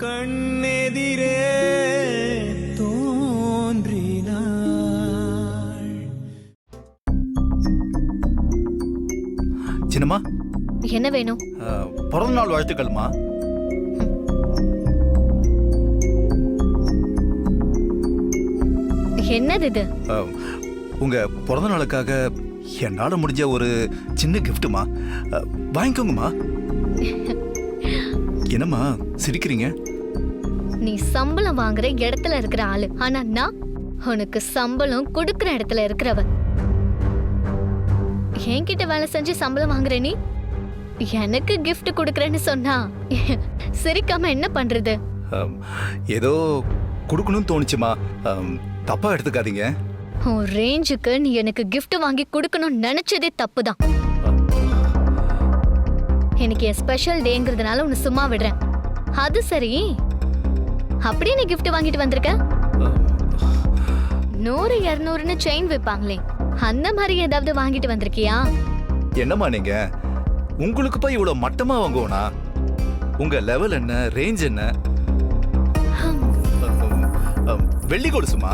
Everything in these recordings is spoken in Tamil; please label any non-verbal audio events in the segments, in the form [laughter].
கண்ணெதிரே தோன்றினாள். சின்னம்மா? என்ன வேணும்? பிறந்த நாள் வாழ்த்துக்கள்மா. என்னது இது? உங்க பிறந்த நாளுக்காக என்னால முடிஞ்ச ஒரு சின்ன கிஃப்ட்டுமா வாங்கிக்கோங்கம்மா. [laughs] என்னம்மா சிரிக்கிறீங்க? நீ சம்பளம் வாங்குற இடத்துல இருக்கிற ஆளு. ஆனா நான் உனக்கு சம்பளம் கொடுக்கிற இடத்துல இருக்கிறவ என்கிட்ட வேலை செஞ்சு சம்பளம் வாங்குற நீ? எனக்கு gift கொடுக்கறேன்னு சொன்னா சிரிக்காம என்ன பண்றது? ஏதோ கொடுக்கணும்னு தோணுச்சுமா. தப்பா எடுத்துக்காதீங்க. உன் ரேஞ்சுக்கு நீ எனக்கு gift வாங்கி கொடுக்கணும்னு நினைச்சதே தப்புதான். எனக்கு என் ஸ்பெஷல் டேங்கிறதுனால உன்னை சும்மா விடுறேன். அது சரி. அப்படியே நீ gift வாங்கிட்டு வந்திருக்க? நூறு இரநூறுன்னு செயின் வைப்பாங்களே. அந்த மாதிரி ஏதாவது வாங்கிட்டு வந்திருக்கியா? என்னம்மா நீங்க? உங்களுக்கு போய் இவ்வளவு மட்டமா வாங்குவோனா? உங்க லெவல் என்ன ரேஞ்ச் என்ன? வெள்ளி கொலுசுமா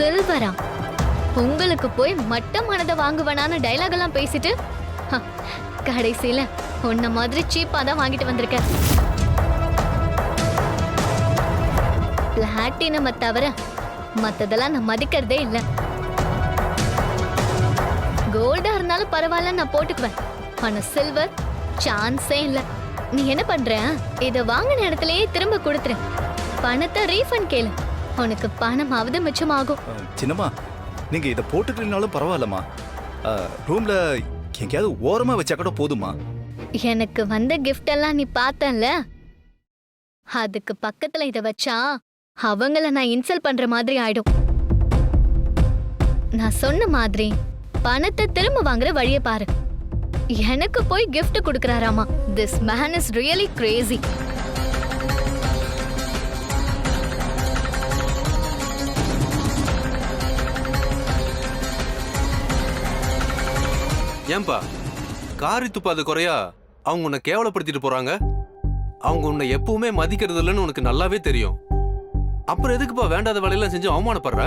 சில்வரா உங்களுக்கு போய் மட்டமானதை வாங்குவனான்னு டைலாக் எல்லாம் பேசிட்டு கடைசியில உன்ன மாதிரி சீப்பா தான் வாங்கிட்டு வந்திருக்க பிளாட்டினம தவிர மத்ததெல்லாம் நான் மதிக்கிறதே இல்ல. கோல்டா இருந்தாலும் பரவாயில்ல நான் போட்டுக்குவேன். ஆனா சில்வர் சான்ஸே இல்ல. நீ என்ன பண்ற? இதை வாங்கின இடத்துலயே திரும்ப கொடுத்துரு. பணத்தை ரீஃபண்ட் கேளு. உனக்கு பணமாவது மிச்சமாகும். சின்னம்மா நீங்க இதை போட்டுக்கலனாலும் பரவாயில்லம்மா. ரூம்ல எங்கேயாவது ஓரமா வச்சா கூட போதுமா எனக்கு வந்த கிஃப்ட் எல்லாம் நீ பார்த்தல அதுக்கு பக்கத்துல இத வச்சா அவங்கள நான் இன்சல்ட் பண்ற மாதிரி ஆயிடும். நான் சொன்ன மாதிரி பணத்தை திரும்ப வாங்குற வழிய பாரு. எனக்கு போய் gift கொடுக்கறாராமா. This man is really crazy ஏன்பா? காரி துப்பாத குறையா அவங்க உன்னை கேவலப்படுத்திட்டு போறாங்க? அவங்க உன்னை எப்பவுமே மதிக்கிறது இல்லைன்னு உனக்கு நல்லாவே தெரியும். அப்புறம் எதுக்குப்பா வேண்டாத வேலையெல்லாம் செஞ்சு அவமானப்படுற?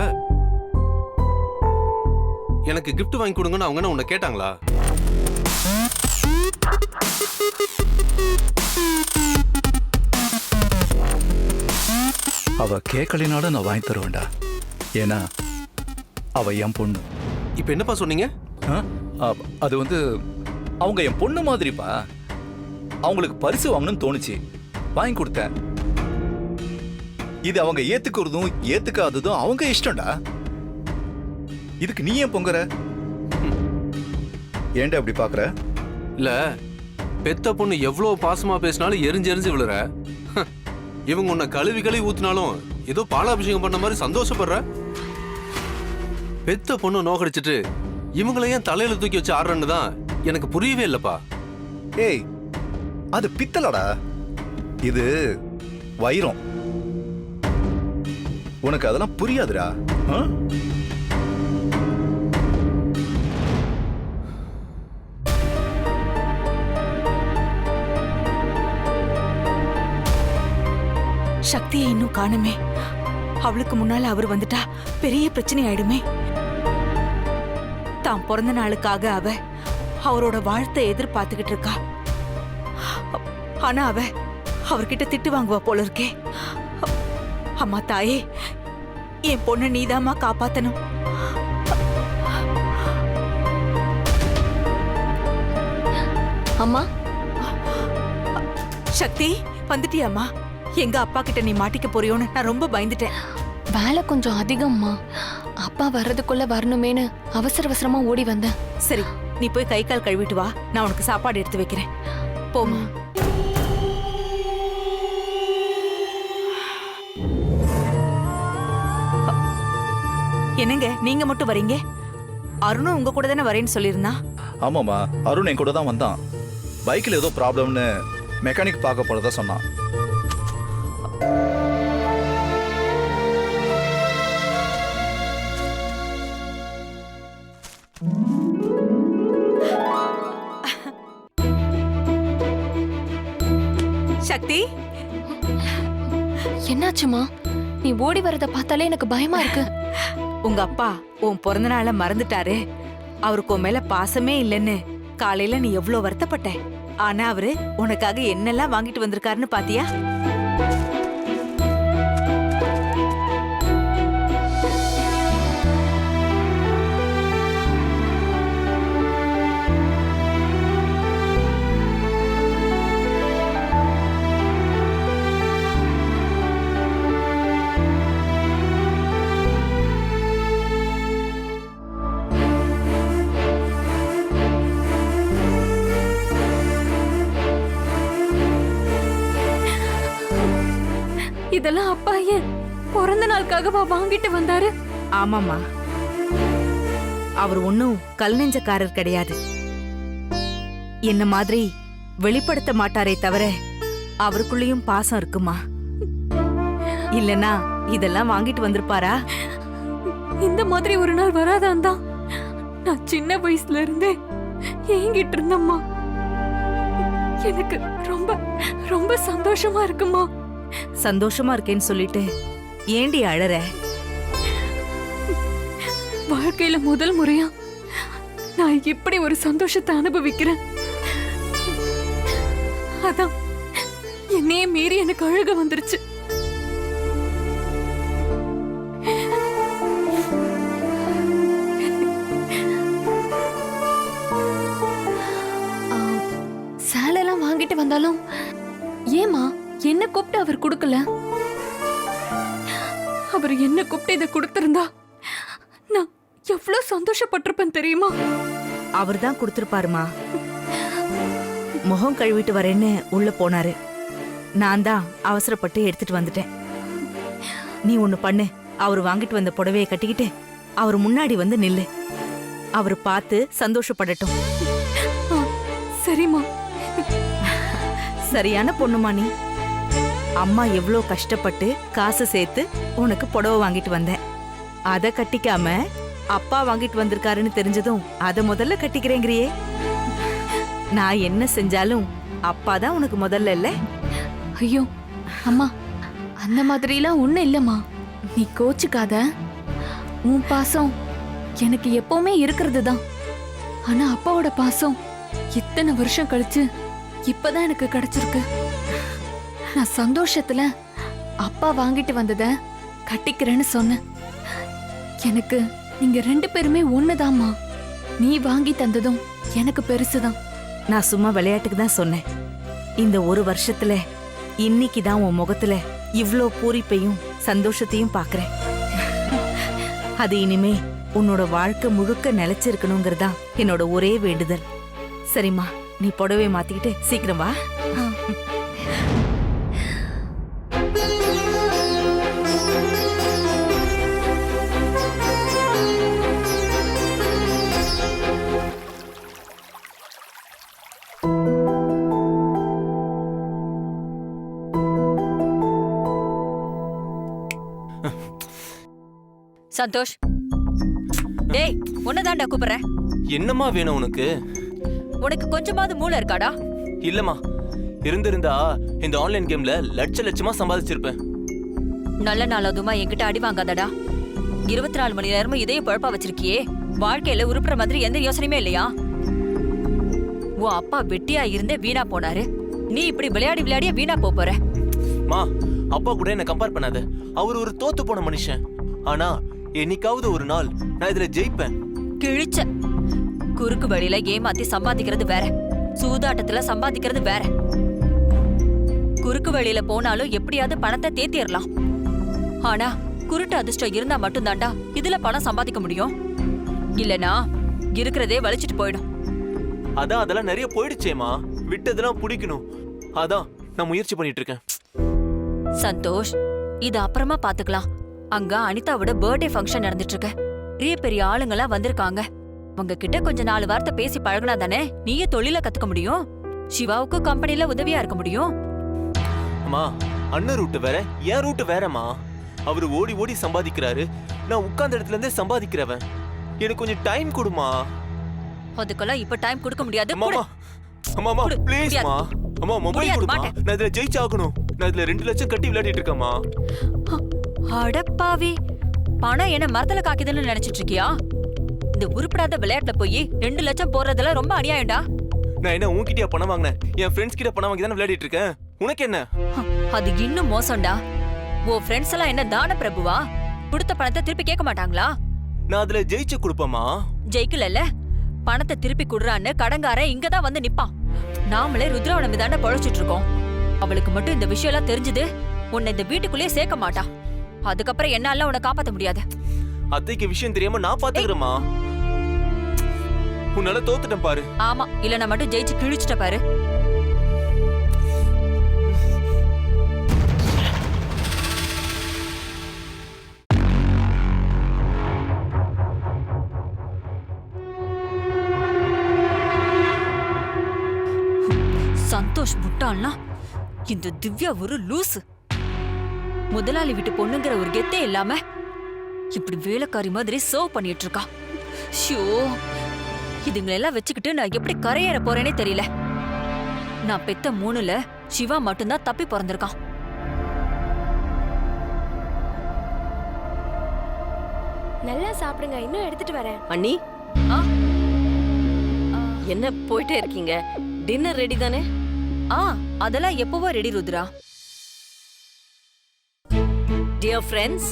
எனக்கு gift வாங்கி கொடுங்கன்னு அவங்க என்ன உன்னை கேட்டாங்களா? அவ கேட்கலினாலும் நான் வாங்கி தருவேன்டா. ஏன்னா அவ என் பொண்ணு. இப்போ என்னப்பா சொன்னீங்க? ஆ? அது வந்து அவங்க என் பொண்ணு மாதிரிப்பா. அவங்களுக்கு பரிசு வாங்கணும்னு தோணுச்சு. வாங்கி கொடுத்தேன். இது அவங்க ஏத்துக்கிறதும் ஏத்துக்காததும் அவங்க இஷ்டம்டா. இதுக்கு நீ ஏன் பொங்குற? ஏன்டா இப்படி பாக்குற? இல்ல பெத்த பொண்ணு எவ்வளவு பாசமா பேசினாலும் எரிஞ்சு எரிஞ்சு விழுற. இவங்க உன்னை கழுவி கழுவி ஊத்தினாலும் ஏதோ பாலாபிஷேகம் பண்ண மாதிரி சந்தோஷப்படுற. பெத்த பொண்ணு நோக்கடிச்சிட்டு இவங்கள ஏன் தலையில தூக்கி வச்சு ஆடுறன்னு தான் எனக்கு புரியவே இல்லப்பா. ஏய் அது பித்தளடா? இது வைரம். உனக்கு அதெல்லாம் புரியாதுடா. ஆ? சக்தியை இன்னும் காணுமே. அவளுக்கு முன்னால அவர் வந்துட்டா பெரிய பிரச்சனை ஆயிடுமே. தான் பிறந்த நாளுக்காக அவ அவரோட வாழ்த்தை எதிர்பார்த்துக்கிட்டு இருக்கா. ஆனா அவ அவர்கிட்ட திட்டு வாங்குவா போல இருக்கே. அம்மா தாயே என் பொண்ணை நீதாம்மா காப்பாத்தணும். அம்மா? சக்தி வந்துட்டியாம்மா? எங்க அப்பா கிட்ட நீ மாட்டிக்க போறியோன்னு நான் ரொம்ப பயந்துட்டேன். வேலை கொஞ்சம் அதிகம்மா. அப்பா வர்றதுக்குள்ள வரணுமேனு அவசர அவசரமா ஓடி வந்தேன் சரி நீ போய் கை கால் கழுவிட்டு வா. நான் உனக்கு சாப்பாடு எடுத்து வைக்கிறேன். போமா என்னங்க நீங்க மட்டும் வரீங்க? அருணும் உங்க கூட தானே வரேன்னு சொல்லியிருந்தா? ஆமாம்மா அருண் என் கூட தான் வந்தான். பைக்கில் ஏதோ ப்ராப்ளம்னு மெக்கானிக் பார்க்க போறதா சொன்னான். வரத பார்த்தாலே எனக்கு பயமா இருக்கு. உங்க அப்பா உன் பிறந்த நாள மறந்துட்டாரு. அவருக்கு உன் மேல பாசமே இல்லைன்னு. காலையில நீ எவ்வளவு வருத்தப்பட்ட. ஆனா அவரு உனக்காக என்னெல்லாம் வாங்கிட்டு வந்திருக்காருன்னு பாத்தியா? இதெல்லாம் அப்பா ஏன் பிறந்த நாளுக்காகவா வாங்கிட்டு வந்தாரு? ஆமாம்மா. அவர் ஒன்னும் கல் நெஞ்சக்காரர் கிடையாது. என்ன மாதிரி வெளிப்படுத்த மாட்டாரே தவிர அவருக்குள்ளேயும் பாசம் இருக்குமா? இல்லனா இதெல்லாம் வாங்கிட்டு வந்திருப்பாரா? இந்த மாதிரி ஒரு நாள் வராதான் தான் நான் சின்ன வயசுல இருந்தே ஏங்கிட்டு இருந்தம்மா. எனக்கு ரொம்ப ரொம்ப சந்தோஷமா இருக்குமா? சந்தோஷமா இருக்கேன்னு சொல்லிட்டு ஏண்டி அழற? வாழ்க்கையில முதல் முறையா நான் இப்படி ஒரு சந்தோஷத்தை அனுபவிக்கிறேன். அதான் என்னையே மீறி எனக்கு அழுக வந்துருச்சு. சேலெல்லாம் வாங்கிட்டு வந்தாலும் ஏமா என்ன கூப்பிட்டு அவர் கொடுக்கல? அவர் என்ன கூப்பிட்டு இதை கொடுத்திருந்தா? நான் எவ்வளவு சந்தோஷப்பட்டிருப்பேன் தெரியுமா? அவர் தான் கொடுத்துருப்பாருமா. முகம் கழுவிட்டு வரேன்னு உள்ள போனாரு. நான் தான் அவசரப்பட்டு எடுத்துட்டு வந்துட்டேன். நீ ஒண்ணு பண்ணு. அவர் வாங்கிட்டு வந்த புடவைய கட்டிக்கிட்டு அவர் முன்னாடி வந்து நில்லு. அவர் பார்த்து சந்தோஷப்படட்டும். சரிம்மா. சரியான பொண்ணுமா நீ. அம்மா எவ்வளோ கஷ்டப்பட்டு காசு சேர்த்து உனக்கு புடவை வாங்கிட்டு வந்தேன். அதை கட்டிக்காம அப்பா வாங்கிட்டு வந்திருக்காருன்னு தெரிஞ்சதும் அதை முதல்ல கட்டிக்கிறேங்கிறியே. நான் என்ன செஞ்சாலும் அப்பா தான் உனக்கு முதல்ல இல்ல? ஐயோ அம்மா அந்த மாதிரிலாம் ஒன்றும் இல்லைம்மா. நீ கோச்சுக்காத. உன் பாசம் எனக்கு எப்பவுமே இருக்கிறது தான். ஆனா அப்பாவோட பாசம் இத்தனை வருஷம் கழிச்சு இப்பதான் எனக்கு கிடைச்சிருக்கு. நான் சந்தோஷத்துல அப்பா வாங்கிட்டு வந்தத கட்டிக்கிறேன்னு சொன்னேன். எனக்கு நீங்க ரெண்டு பேருமே ஒண்ணுதாம்மா. நீ வாங்கி தந்ததும் எனக்கு பெருசுதான். நான் சும்மா விளையாட்டுக்கு தான் சொன்னேன். இந்த ஒரு வருஷத்துல இன்னைக்கு தான் உன் முகத்துல இவ்ளோ பூரிப்பையும் சந்தோஷத்தையும் பாக்குறேன். அது இனிமே உன்னோட வாழ்க்கை முழுக்க நிலைச்சிருக்கணுங்கிறதா என்னோட ஒரே வேண்டுதல். சரிம்மா நீ புடவை மாத்திக்கிட்டு சீக்கிரம் வா. சந்தோஷ். டேய் உன்னதான்டா கூப்பிடுறேன் என்னம்மா வேணும் உனக்கு? உனக்கு கொஞ்சமாவது மூளை இருக்காடா? இல்லம்மா. இருந்திருந்தா இந்த ஆன்லைன் கேம்ல லட்ச லட்சமா சம்பாதிச்சிருப்பேன். நல்ல நாள் அதுமா என்கிட்ட அடி வாங்காதடா. இருபத்தி நாலு மணி நேரமும் இதே பழப்பா வச்சிருக்கியே. வாழ்க்கையில உருப்புற மாதிரி எந்த யோசனையுமே இல்லையா? உன் அப்பா வெட்டியா இருந்தே வீணா போனாரு. நீ இப்படி விளையாடி விளையாடியே வீணா போற. மா அப்பா கூட என்ன கம்பேர் பண்ணாத. அவர் ஒரு தோத்து போன மனுஷன். ஆனா என்னைக்காவது ஒரு நாள் நான் இதுல ஜெயிப்பேன். கிழிச்ச. குறுக்கு வழியில ஏமாத்தி சம்பாதிக்கிறது வேற. சூதாட்டத்துல சம்பாதிக்கிறது வேற. குறுக்கு வழியில போனாலும் எப்படியாவது பணத்தை தேத்திடலாம் ஆனா குருட்டு அதிர்ஷ்டம் இருந்தா மட்டும்தான்டா இதுல பணம் சம்பாதிக்க முடியும். இல்லனா இருக்கிறதே வலிச்சிட்டு போயிடும். அதான் அதெல்லாம் நிறைய போயிடுச்சேமா விட்டதெல்லாம் பிடிக்கணும். அதான் நான் முயற்சி பண்ணிட்டு இருக்கேன். சந்தோஷ் இது அப்புறமா பாத்துக்கலாம். அங்க அனிதாவோட பர்த்டே ஃபங்க்ஷன் நடந்துட்டு இருக்கு பெரிய பெரிய ஆளுங்கெல்லாம் வந்திருக்காங்க. உங்க கிட்ட கொஞ்ச நாலு வார்த்தை பேசி பழகுனா தானே நீயே தொழில கத்துக்க முடியும்? சிவாவுக்கு கம்பெனில உதவியா இருக்க முடியும்? அம்மா அண்ணன் ரூட்டு வேற என் ரூட்டு வேறம்மா. அவரு ஓடி ஓடி சம்பாதிக்கிறாரு. நான் உட்கார்ந்த இடத்துல இருந்தே சம்பாதிக்கிறவன். எனக்கு கொஞ்சம் டைம் கொடுமா. அதுக்கெல்லாம் இப்ப டைம் கொடுக்க முடியாது. அம்மா அம்மா கொடு. ப்ளீஸ்மா அம்மா மொபைல் கொடுமா. நான் இதுல ஜெயிச்சாகணும். நான் இதுல ரெண்டு லட்சம் கட்டி விளையாடிட்டு இருக்கேம்மா. அடப்பாவி. பணம் என்ன மரத்துல காக்குதுன்னு நினைச்சிட்டு இருக்கியா இந்த உருப்படாத விளையாட்டுல போய் ரெண்டு லட்சம் போடுறதெல்லாம் ரொம்ப அநியாயம்டா. நான் என்ன உன்கிட்டயா பணம் வாங்கினேன்? என் ஃப்ரெண்ட்ஸ் கிட்ட பணம் வாங்கி தானே விளையாடிட்டு இருக்கேன்? உனக்கு என்ன? அது இன்னும் மோசம்டா. உன் ஃப்ரெண்ட்ஸ் எல்லாம் என்ன தான பிரபுவா? கொடுத்த பணத்தை திருப்பி கேட்க மாட்டாங்களா? நான் அதுல ஜெயிச்சு கொடுப்பேம்மா. ஜெயிக்கலல்ல. பணத்தை திருப்பி குடுறான்னு கடங்காரன் இங்கதான் வந்து நிப்பான். நாமளே ருத்ரவன மிதாண்ட பொழைச்சிட்டு இருக்கோம் அவளுக்கு மட்டும் இந்த விஷயம் எல்லாம் தெரிஞ்சது. உன்னை இந்த வீட்டுக்குள்ளேயே சேர்க்க மாட்டா அதுக்கப்புறம் என்னால உன்னை காப்பாத்த முடியாது. அத்தைக்கு விஷயம் தெரியாம நான் பாத்துக்கிறேம்மா. உன்னால தோத்துட்டேன் பாரு. ஆமா இல்ல நான் மட்டும் ஜெயிச்சு கிழிச்சிட்ட பாரு. சந்தோஷ் முட்டாள்னா இந்த திவ்யா ஒரு லூசு. முதலாளி வீட்டு பொண்ணுங்கிற ஒரு கெத்தே இல்லாம இப்படி வேலைக்காரி மாதிரி சர்வ் பண்ணிட்டு இருக்கா. ஷோ இதுங்களெல்லாம் வச்சுக்கிட்டு நான் எப்படி கரையேற போறேனே தெரியல. நான் பெத்த மூணுல சிவா மட்டும்தான் தப்பி பிறந்திருக்கான். நல்லா சாப்பிடுங்க இன்னும் எடுத்துட்டு வரேன். அண்ணி? என்ன போயிட்டே இருக்கீங்க? டின்னர் ரெடி தானே? ஆ அதெல்லாம் எப்பவோ ரெடி ருத்ரா. டியர் ஃப்ரெண்ட்ஸ்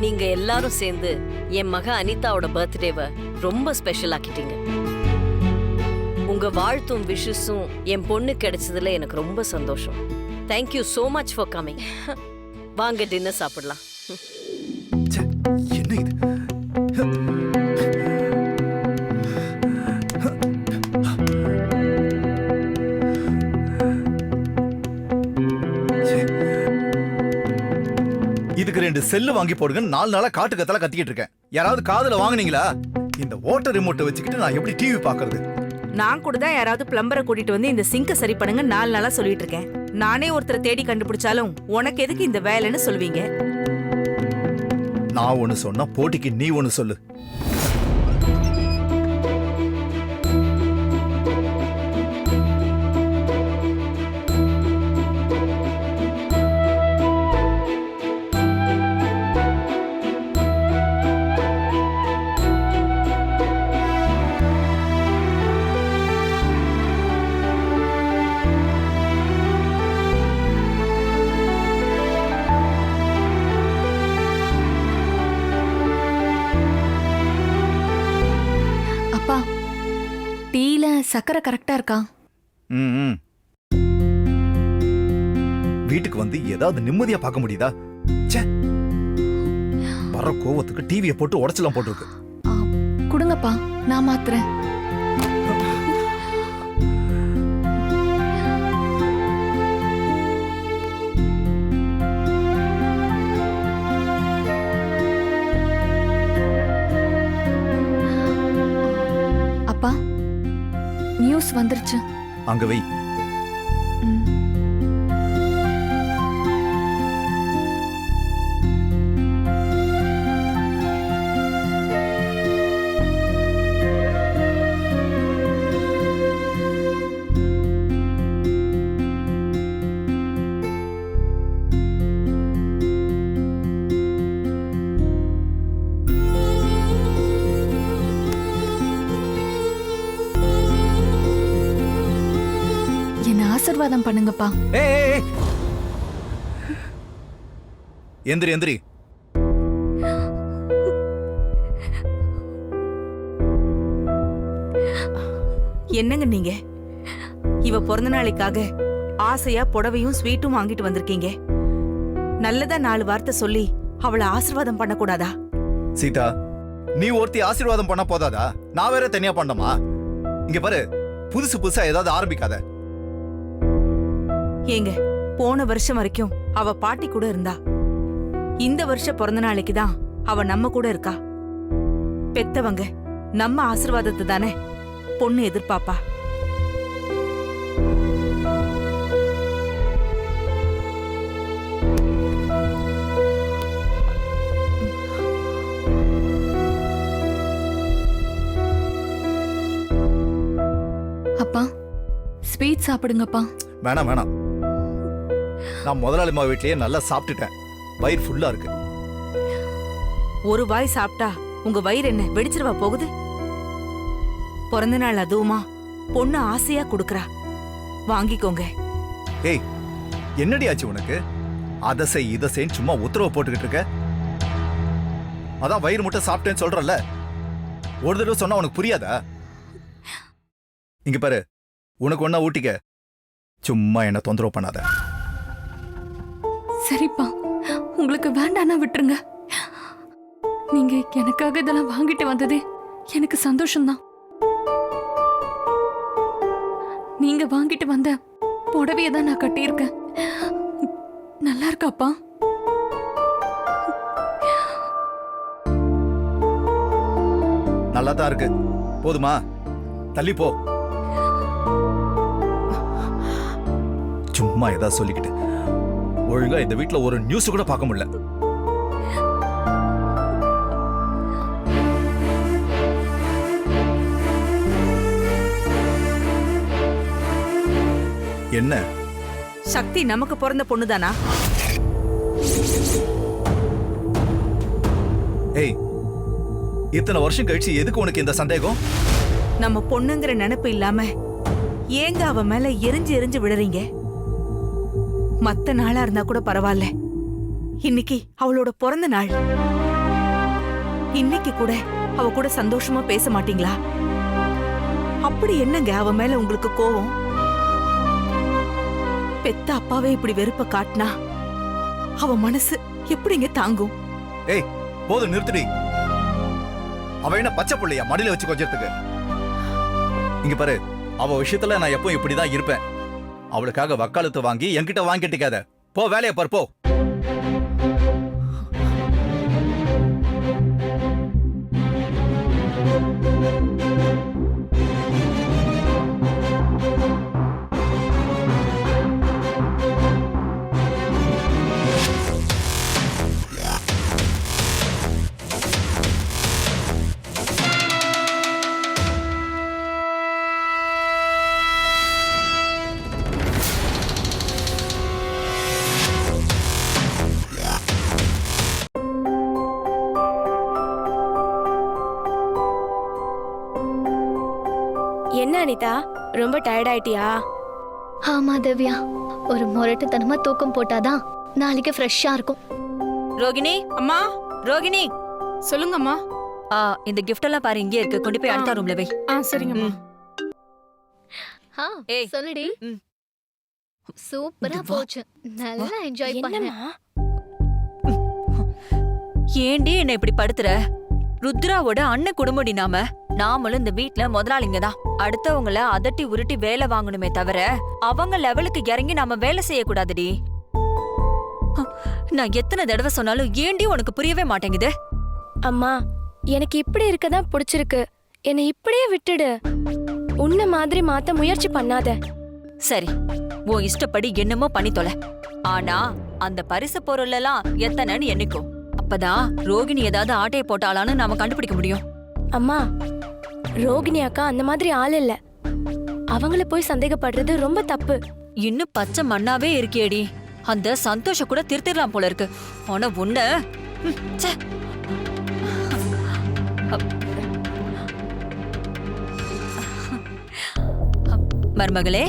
நீங்க எல்லாரும் சேர்ந்து என் மக அனிதாவோட பர்த்டேவை ரொம்ப ஸ்பெஷல் ஆக்கிட்டீங்க. உங்க வாழ்த்தும் விஷஸும் என் பொண்ணு கிடைச்சதுல எனக்கு ரொம்ப சந்தோஷம். Thank you so much for coming வாங்க டின்னர் சாப்பிடலாம். என்ன இது? ரெண்டு செல்லு வாங்கி போடுங்க நாலு நாளா காட்டு கத்தல கத்திக்கிட்டு இருக்கேன். யாராவது காதுல வாங்குனீங்களா? இந்த ஓட்டர் ரிமோட்டை வச்சுக்கிட்டு நான் எப்படி டிவி பாக்குறது நான் கூட தான் யாராவது பிளம்பரை கூட்டிட்டு வந்து இந்த சிங்கை சரி பண்ணுங்க நாலு நாளா சொல்லிட்டு இருக்கேன். நானே ஒருத்தரை தேடி கண்டுபிடிச்சாலும் உனக்கு எதுக்கு இந்த வேலைன்னு சொல்லுவீங்க? நான் ஒண்ணு சொன்னா போட்டிக்கு நீ ஒண்ணு சொல்லு. சக்கரை கரெக்டா இருக்கா? ம். வீட்டுக்கு வந்து ஏதாவது நிம்மதியா பார்க்க முடியுதா? ச்சே. வர கோவத்துக்கு டிவியை போட்டு உடச்சலாம் போட்டுருக்கு. கொடுங்கப்பா. நான் மாத்துறேன். வந்துருச்சு. அங்க வை. ஆசிர்வாதம் பண்ணுங்கப்பா. எந்திரி எந்திரி. என்னங்க நீங்க? இவ பிறந்த நாளைக்காக ஆசையா புடவையும் ஸ்வீட்டும் வாங்கிட்டு வந்திருக்கீங்க. நல்லதா நாலு வார்த்தை சொல்லி அவளை ஆசீர்வாதம் பண்ணக்கூடாதா? சீதா நீ ஒருத்தி ஆசீர்வாதம் பண்ண போதாதா? நான் வேற தனியா பண்ணமா இங்க பாரு புதுசு புதுசா ஏதாவது ஆரம்பிக்காத. ஏங்க போன வருஷம் வரைக்கும் அவ பாட்டி கூட இருந்தா. இந்த வருஷ பிறந்த நாளைக்கு தான் அவ நம்ம கூட இருக்கா. பெத்தவங்க நம்ம ஆசீர்வாதத்தை தானே பொண்ணு எதிர்பாப்பா. அப்பா ஸ்வீட் சாப்பிடுங்கப்பா. வேணாம் வேணாம். நான் முதலாளிமா வீட்லயே நல்லா சாப்பிட்டுட்டேன். வயிறு ஃபுல்லா இருக்கு. ஒரு வாய் சாப்பிட்டா உங்க வயிறு என்ன வெடிச்சிருவா போகுது? பிறந்த நாள் அதுவுமா? பொண்ணு ஆசையா குடுக்கறா. வாங்கிக்கோங்க. ஏய் என்னடி ஆச்சு உனக்கு? அதை செய் இதை செய்ன்னு சும்மா உத்தரவு போட்டுக்கிட்டு இருக்க? அதான் வயிறு முட்டை சாப்பிட்டேன்னு சொல்றல்ல? ஒரு தடவை சொன்னா உனக்கு புரியாதா? இங்க பாரு உனக்கு ஒன்னா ஊட்டிக்க. சும்மா என்ன தொந்தரவு பண்ணாத. சரிப்பா. உங்களுக்கு வேண்டானா விட்டுருங்க. நீங்க எனக்காக இதெல்லாம் வாங்கிட்டு வந்ததே எனக்கு சந்தோஷம்தான். நீங்க வாங்கிட்டு வந்த புடவையை தான் நான் கட்டியிருக்கேன். நல்லா இருக்காப்பா? நல்லா தான் இருக்கு. போதுமா? தள்ளி போ. சும்மா ஏதாவது சொல்லிக்கிட்டு. ஒழுங்கா இந்த வீட்ல ஒரு நியூஸ் கூட பார்க்க முடியல. என்ன? சக்தி நமக்கு பிறந்த பொண்ணுதானா? ஏய் இத்தனை வருஷம் கழிச்சு எதுக்கு உனக்கு இந்த சந்தேகம்? நம்ம பொண்ணுங்கிற நினைப்பு இல்லாம ஏங்க அவ மேல எரிஞ்சு எரிஞ்சு விடுறீங்க மத்த நாளா இருந்தா கூட பரவாயில்ல இன்னைக்கு அவளோட பிறந்த நாள். இன்னைக்கு கூட அவ கூட சந்தோஷமா பேச மாட்டீங்களா? அப்படி என்னங்க அவ மேல உங்களுக்கு கோவம்? பெத்த அப்பாவே இப்படி வெறுப்ப காட்டினா அவ மனசு எப்படிங்க தாங்கும்? ஏய் போதும் நிறுத்துடி. அவ என்ன பச்சை புள்ளையா? மடியில வச்சு கொஞ்சத்துக்கு இங்க பாரு அவ விஷயத்துல நான் எப்பவும் இப்படிதான் இருப்பேன். அவளுக்காக வக்காலத்து வாங்கி என்கிட்ட வாங்கிட்டிக்காத. போ வேலையை பார் போ. அனிதா ரொம்ப டயர்ட் ஆயிட்டியா? ஆமா திவ்யா. ஒரு முரட்டுத்தனமா தூக்கம் போட்டாதான் நாளைக்கு ஃப்ரெஷ்ஷா இருக்கும். ரோகிணி அம்மா ரோகிணி. சொல்லுங்கம்மா. ஆ இந்த கிஃப்ட் எல்லாம் பாரு இங்கே இருக்கு. கொண்டு போய் அடுத்த ரூம்ல வை. ஆ சரிங்கம்மா. ஆ, ஏய். சொல்லுடி. ம். சூப்பரா. போச்சு. நல்லா என்ஜாய் பண்ணேன் என்னம்மா? ஏண்டி என்ன இப்படி படுத்துற? ருத்ராவோட அண்ணன் குடும்படி நாம? நாமளும் இந்த வீட்ல முதலாளிங்க தான் அடுத்தவங்கள அதட்டி உருட்டி வேலை வாங்கணுமே தவிர அவங்க லெவலுக்கு இறங்கி நாம வேலை செய்யக்கூடாதுடி. நான் எத்தனை தடவை சொன்னாலும் ஏண்டி உனக்கு புரியவே மாட்டேங்குது? அம்மா எனக்கு இப்படி இருக்க தான் பிடிச்சிருக்கு. என்னை இப்படியே விட்டுடு. உன்ன மாதிரி மாத்த முயற்சி பண்ணாத. சரி உன் இஷ்டப்படி என்னமோ பண்ணி தொலை. ஆனா அந்த பரிசு பொருள் எல்லாம் எத்தனைன்னு எண்ணிக்கும் அப்பதான் ரோகிணி ஏதாவது ஆட்டைய போட்டாளான்னு நாம கண்டுபிடிக்க முடியும். அம்மா ரோகிணி அக்கா அந்த மாதிரி ஆள் இல்ல. அவங்கள போய் சந்தேகப்படுறது ரொம்ப தப்பு. இன்னும் பச்சை மண்ணாவே இருக்கியேடி. அந்த சந்தோஷ கூட திருத்திடலாம் போல இருக்கு. ஆனா உன்ன மருமகளே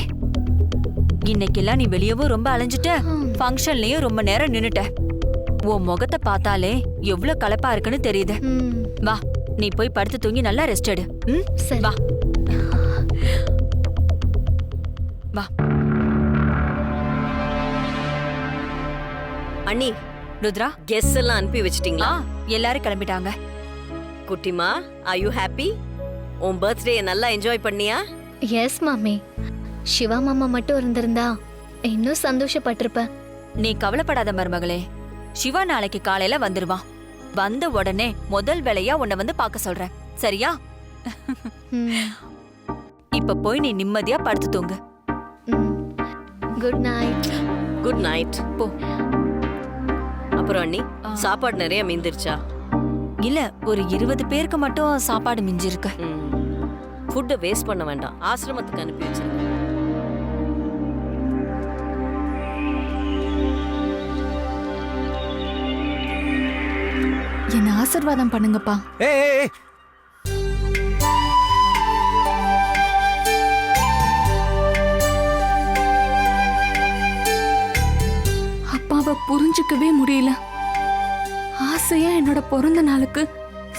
இன்னைக்கெல்லாம் நீ வெளியவும் ரொம்ப அலைஞ்சிட்ட. ஃபங்க்ஷன்லயும் ரொம்ப நேரம் நின்னுட்ட. உன் முகத்தை பார்த்தாலே எவ்வளவு கலப்பா இருக்குன்னு தெரியுது. வா. நீ போய் படுத்து தூங்கி நல்லா ரெஸ்ட் எடு. ம்? வா. வா. அண்ணி ருத்ரா? கெஸ் எல்லாம் அனுப்பி வச்சிட்டீங்களா? எல்லாரும் கிளம்பிட்டாங்க. குட்டிமா ஆர் யூ ஹாப்பி உன் பர்த்டே நல்லா என்ஜாய் பண்ணியா? எஸ் மாமி. சிவா மாமா மட்டும் இருந்திருந்தா இன்னும் சந்தோஷப்பட்டிருப்பேன். நீ கவலைப்படாத மருமகளே. சிவா நாளைக்கு காலையில வந்துருவான். வந்த உடனே முதல் வேலையா உன்னை வந்து பார்க்க சொல்றேன். சரியா? இப்ப போய் நீ நிம்மதியா படுத்து தூங்கு. குட் நைட் குட் நைட் போ. அப்புறம் அண்ணி. சாப்பாடு நிறைய மீந்திருச்சா இல்ல ஒரு இருபது பேருக்கு மட்டும் சாப்பாடு மிஞ்சிருக்கு. ஃபுட்டை வேஸ்ட் பண்ண வேண்டாம். ஆசிரமத்துக்கு அனுப்பி வச்சிருங்க என்ன ஆசீர்வாதம் பண்ணுங்கப்பா. ஏய் அப்பாவை புரிஞ்சுக்கவே முடியல. ஆசையா என்னோட பிறந்த நாளுக்கு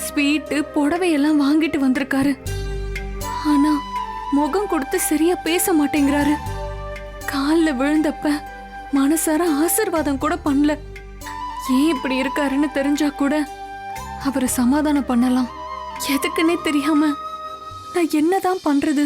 ஸ்வீட்டு புடவை எல்லாம் வாங்கிட்டு வந்திருக்காரு. ஆனா முகம் கொடுத்து சரியா பேச மாட்டேங்கிறாரு. கால்ல விழுந்தப்ப மனசார ஆசீர்வாதம் கூட பண்ணல. ஏன் இப்படி இருக்காருன்னு தெரிஞ்சா கூட அவரை சமாதானம் பண்ணலாம். எதுக்குன்னே தெரியாம நான் என்னதான் பண்றது?